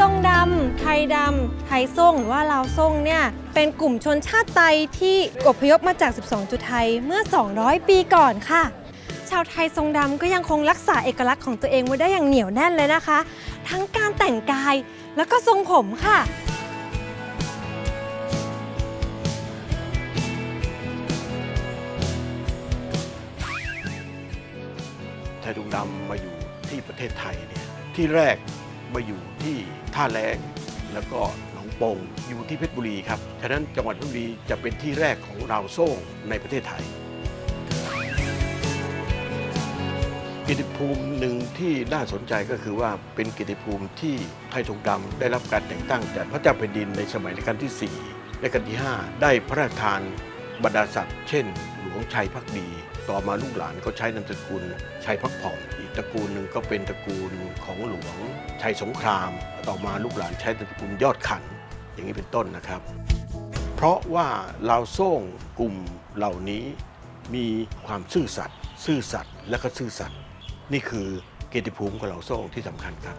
ทรงดำ ไทยดำ ไทยซ่งหรือว่าลาวซ่งเนี่ย เป็นกลุ่มชนชาติไตที่อพยพมาจาก 12 จุดไทยเมื่อ 200 ปีก่อนค่ะ ชาวไทยทรงดำก็ยังคงรักษาเอกลักษณ์ของตัวเองไว้ได้อย่างเหนียวแน่นเลยนะคะ ทั้งการแต่งกายแล้วก็ทรงผมค่ะไทยทุงดำมาอยู่ที่ประเทศไทยเนี่ยที่แรก มาอยู่ที่ท่าแรงแล้วก็หนองโป่งอยู่ที่เพชรบุรีครับ ฉะนั้นจังหวัดเพชรบุรีจะเป็นที่แรกของราวโซ่งในประเทศไทยกิตติภูมิหนึ่งที่น่าสนใจก็คือว่าเป็นกิตติภูมิที่ไทยทงดำได้รับการแต่งตั้งจากพระเจ้าแผ่นดินในสมัยรัชกาลที่ 4 และรัชกาลที่ 5 ได้พระราชทานบรรดาศักดิ์เช่น หลวงชัยพักดี ต่อมาลูกหลานก็ใช้นามสกุลชัยพักผ่อนอีกตระกูลหนึ่งก็เป็นตระกูลของหลวงชัยสงคราม ต่อมาลูกหลานใช้นามสกุลยอดขัน อย่างนี้เป็นต้นนะครับ เพราะว่าเราโซ่งกลุ่มเหล่านี้มีความซื่อสัตย์ซื่อสัตย์และก็ซื่อสัตย์นี่คือเกียรติภูมิของเราโซ่งที่สำคัญครับ